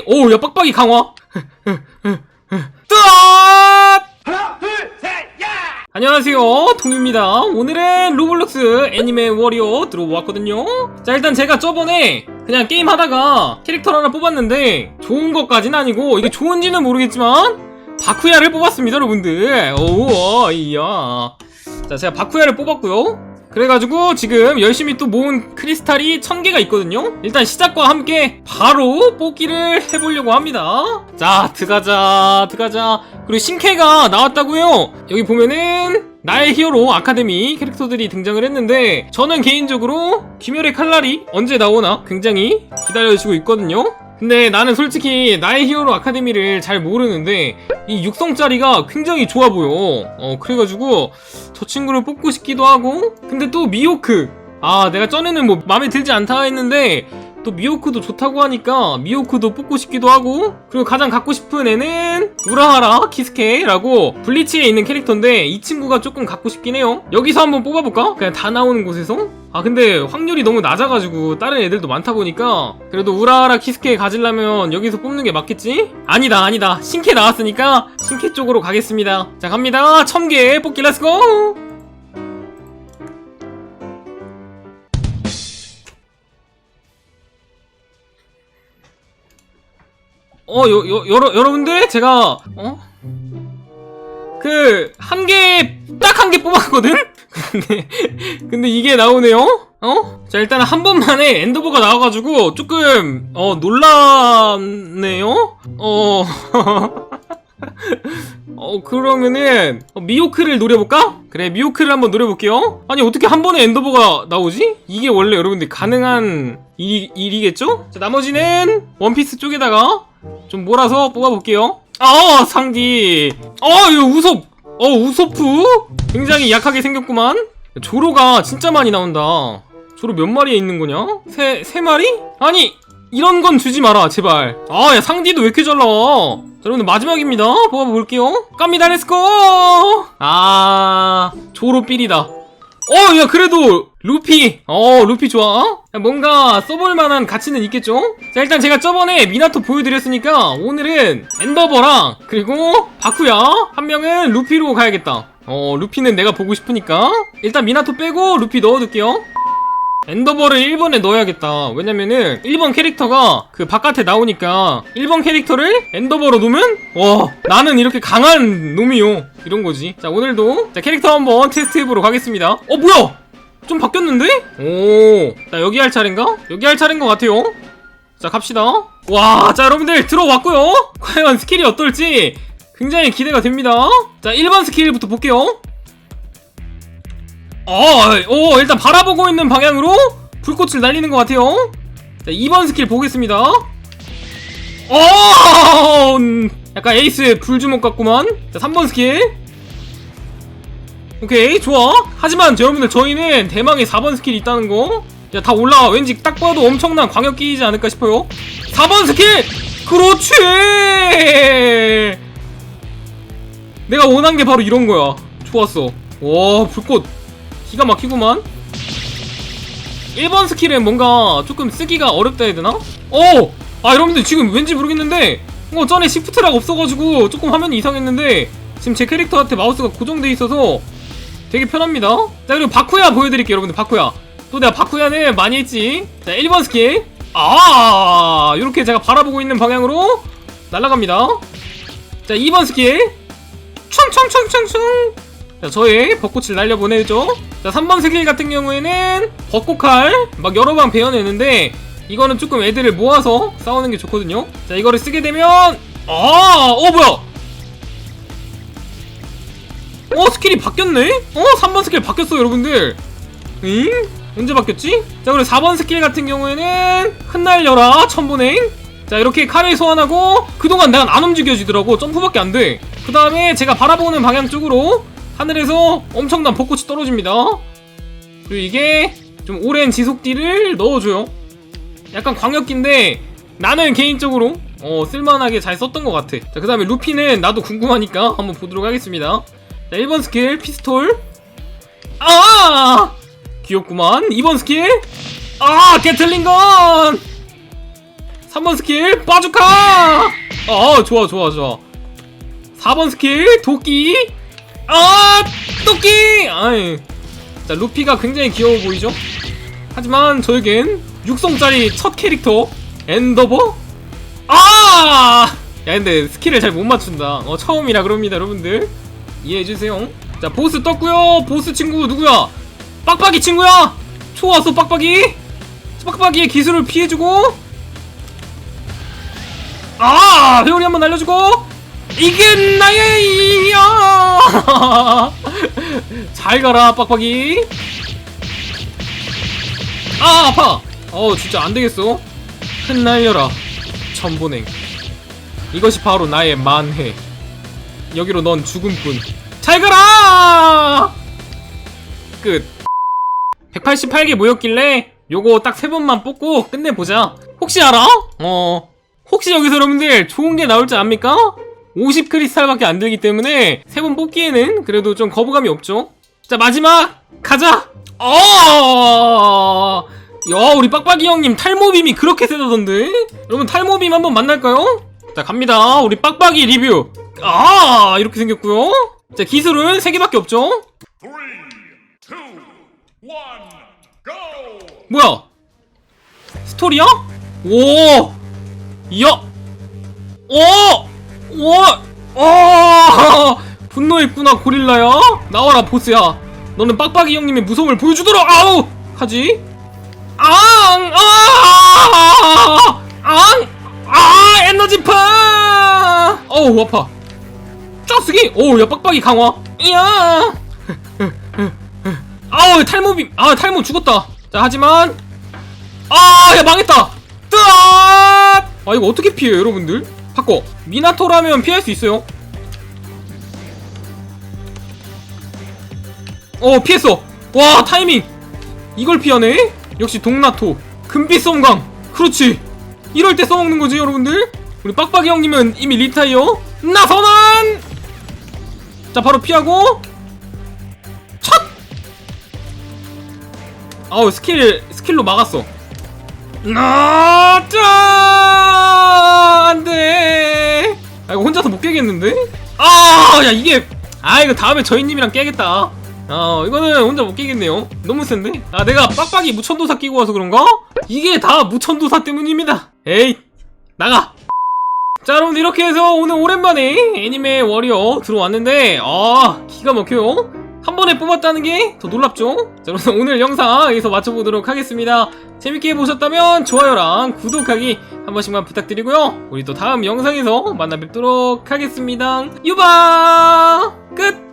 빡빡이 오야 빡빡이 강화. 뜨아! 안녕하세요 동입니다. 오늘은 로블록스 애니메 워리어 들어왔거든요. 자 일단 제가 저번에 그냥 게임 하다가 캐릭터를 하나 뽑았는데 좋은 것까진 아니고 이게 좋은지는 모르겠지만 바쿠야를 뽑았습니다 여러분들. 오 이야. 자 제가 바쿠야를 뽑았고요 그래가지고 지금 열심히 또 모은 크리스탈이 1000개가 있거든요? 일단 시작과 함께 바로 뽑기를 해보려고 합니다. 자 들어가자 들어가자. 그리고 신캐가 나왔다고요? 여기 보면은 나의 히어로 아카데미 캐릭터들이 등장을 했는데 저는 개인적으로 귀멸의 칼날이 언제 나오나 굉장히 기다려주고 있거든요. 근데 나는 솔직히 나의 히어로 아카데미를 잘 모르는데 이 육성짜리가 굉장히 좋아 보여. 어 그래가지고 저 친구를 뽑고 싶기도 하고. 근데 또 미호크. 아 내가 전에는 뭐 마음에 들지 않다 했는데 또 미호크도 좋다고 하니까 미호크도 뽑고 싶기도 하고 그리고 가장 갖고 싶은 애는 우라하라 키스케라고 블리치에 있는 캐릭터인데 이 친구가 조금 갖고 싶긴 해요 여기서 한번 뽑아볼까? 그냥 다 나오는 곳에서? 아 근데 확률이 너무 낮아가지고 다른 애들도 많다 보니까 그래도 우라하라 키스케 가지려면 여기서 뽑는 게 맞겠지? 아니다 아니다 신캐 나왔으니까 신캐 쪽으로 가겠습니다 자 갑니다 1000개 뽑기 렛츠고 어, 여, 여, 여러, 여러분들, 제가, 어? 그, 한 개, 딱 한 개 뽑았거든? 근데, 근데 이게 나오네요? 어? 자, 일단 한 번만에 엔더버가 나와가지고, 조금, 어, 놀랐네요? 어, 어, 그러면은, 어, 미호크를 노려볼까? 그래, 미호크를 한번 노려볼게요. 아니, 어떻게 한 번에 엔더버가 나오지? 이게 원래 여러분들 가능한 일, 일이겠죠? 자, 나머지는 원피스 쪽에다가 좀 몰아서 뽑아볼게요. 아, 상디. 어, 이거 우섭. 어, 우소프? 굉장히 약하게 생겼구만. 조로가 진짜 많이 나온다. 조로 몇 마리에 있는 거냐? 세, 세 마리? 아니, 이런 건 주지 마라, 제발. 아, 야, 상디도 왜 이렇게 잘 나와? 자, 여러분들 마지막입니다. 뽑아볼게요. 깝니다, 렛츠고! 아, 조로 삘이다. 어, 야, 그래도, 루피. 어, 루피 좋아. 야, 뭔가 써볼 만한 가치는 있겠죠? 자, 일단 제가 저번에 미나토 보여드렸으니까, 오늘은 엔더버랑, 그리고 바쿠야, 한 명은 루피로 가야겠다. 어, 루피는 내가 보고 싶으니까. 일단 미나토 빼고, 루피 넣어둘게요. 엔더버를 1번에 넣어야겠다. 왜냐면은 1번 캐릭터가 그 바깥에 나오니까 1번 캐릭터를 엔더버로 놓으면 와 나는 이렇게 강한 놈이요. 이런 거지. 자 오늘도 자 캐릭터 한번 테스트 해보러 가겠습니다. 어 뭐야? 좀 바뀌었는데? 오. 자 여기 할 차례인가? 여기 할 차례인 것 같아요. 자 갑시다. 와, 자 여러분들 들어왔고요. 과연 스킬이 어떨지 굉장히 기대가 됩니다. 자 1번 스킬부터 볼게요. 어, 오, 일단 바라보고 있는 방향으로 불꽃을 날리는 것 같아요. 자, 2번 스킬 보겠습니다. 어, 음, 약간 에이스 불주먹 같구만. 자, 3번 스킬. 오케이, 좋아. 하지만 여러분들 저희는 대망의 4번 스킬이 있다는 거. 야, 다 올라와. 왠지 딱 봐도 엄청난 광역 끼이지 않을까 싶어요. 4번 스킬! 그렇지! 내가 원한 게 바로 이런 거야. 좋았어. 와, 불꽃. 기가 막히구만. 1번 스킬은 뭔가 조금 쓰기가 어렵다 해야 되나? 어! 아 여러분들 지금 왠지 모르겠는데 어 전에 시프트락 없어가지고 조금 화면이 이상했는데 지금 제 캐릭터한테 마우스가 고정돼 있어서 되게 편합니다. 자 그리고 바쿠야 보여드릴게요 여러분들. 바쿠야. 또 내가 바쿠야는 많이 했지. 자 1번 스킬. 아! 이렇게 제가 바라보고 있는 방향으로 날아갑니다. 자 2번 스킬. 충충충충충 자, 저의 벚꽃을 날려보내죠. 자, 3번 스킬 같은 경우에는 벚꽃칼 막 여러 방 베어내는데 이거는 조금 애들을 모아서 싸우는 게 좋거든요. 자, 이거를 쓰게 되면 아, 어 뭐야? 어, 스킬이 바뀌었네? 어, 3번 스킬 바뀌었어, 여러분들. 응? 언제 바뀌었지? 자, 그리고 4번 스킬 같은 경우에는 흩날려라, 천분행. 자, 이렇게 칼을 소환하고 그동안 내가 안 움직여지더라고. 점프밖에 안 돼. 그 다음에 제가 바라보는 방향 쪽으로 하늘에서 엄청난 벚꽃이 떨어집니다. 그리고 이게 좀 오랜 지속딜을 넣어줘요. 약간 광역기인데 나는 개인적으로 어, 쓸만하게 잘 썼던 것 같아. 자, 그 다음에 루피는 나도 궁금하니까 한번 보도록 하겠습니다. 자, 1번 스킬 피스톨. 아! 귀엽구만. 2번 스킬. 아! 게틀링건! 3번 스킬 빠주카 어 좋아 좋아 좋아 4번 스킬 도끼 아 도끼! 아이 자 루피가 굉장히 귀여워 보이죠? 하지만 저에겐 육성짜리 첫 캐릭터 엔더버? 아! 야 근데 스킬을 잘 못 맞춘다. 어 처음이라 그럽니다 여러분들. 이해해주세요. 자 보스 떴고요. 보스 친구 누구야? 빡빡이 친구야! 좋았어 빡빡이! 빡빡이의 기술을 피해주고! 아 회오리 한번 날려주고! 이게 나의 이야 잘 가라 빡빡이. 아 아파! 어 진짜 안되겠어. 흩날려라 천보냉. 이것이 바로 나의 만해 여기로 넌 죽음뿐 잘 가라! 끝. 188개 모였길래 요거 딱 세 번만 뽑고 끝내보자. 혹시 알아? 어. 혹시 여기서 여러분들 좋은 게 나올 줄 압니까? 50 크리스탈밖에 안 들기 때문에 세 번 뽑기에는 그래도 좀 거부감이 없죠 자 마지막 가자 어 야, 우리 빡빡이 형님 탈모빔이 그렇게 세다던데? 여러분 탈모빔 한번 만날까요? 자, 갑니다. 우리 빡빡이 리뷰. 아, 이렇게 생겼고요. 자, 기술은 3개밖에 없죠? Three, two, one, go! 뭐야? 스토리야? 오! 야! 오! 오! 오! 분노했구나, 고릴라야? 나와라, 보스야. 너는 빡빡이 형님의 무서움을 보여주도록! 아우! 하지? 앙! 아! 앙! 아! 에너지파! 어우, 아파. 쫙쓰기! 오, 야, 빡빡이 강화. 이야! 아우, 탈모빔! 아, 탈모 죽었다. 자, 하지만, 아, 야, 망했다! 뜨아! 아, 이거 어떻게 피해요, 여러분들? 바꿔. 미나토라면 피할 수 있어요. 어, 피했어. 와, 타이밍. 이걸 피하네? 역시 동나토. 금빛 썸강. 그렇지. 이럴 때 써먹는 거지, 여러분들? 우리 빡빡이 형님은 이미 리타이어. 나선한! 자, 바로 피하고. 첫! 아우, 스킬, 스킬로 막았어. 나, 짜! 깨겠는데? 아, 야, 이게. 아, 이거 다음에 저희님이랑 깨겠다. 아, 이거는 혼자 못 깨겠네요. 너무 센데? 아, 내가 빡빡이 무천도사 끼고 와서 그런가? 이게 다 무천도사 때문입니다. 에이, 나가! 자, 여러분, 이렇게 해서 오늘 오랜만에 애니메 워리어 들어왔는데, 아, 기가 막혀요. 한 번에 뽑았다는 게 더 놀랍죠? 자, 여러분, 오늘 영상 여기서 마쳐보도록 하겠습니다. 재밌게 보셨다면 좋아요랑 구독하기 한 번씩만 부탁드리고요. 우리 또 다음 영상에서 만나 뵙도록 하겠습니다. 유바! 끝!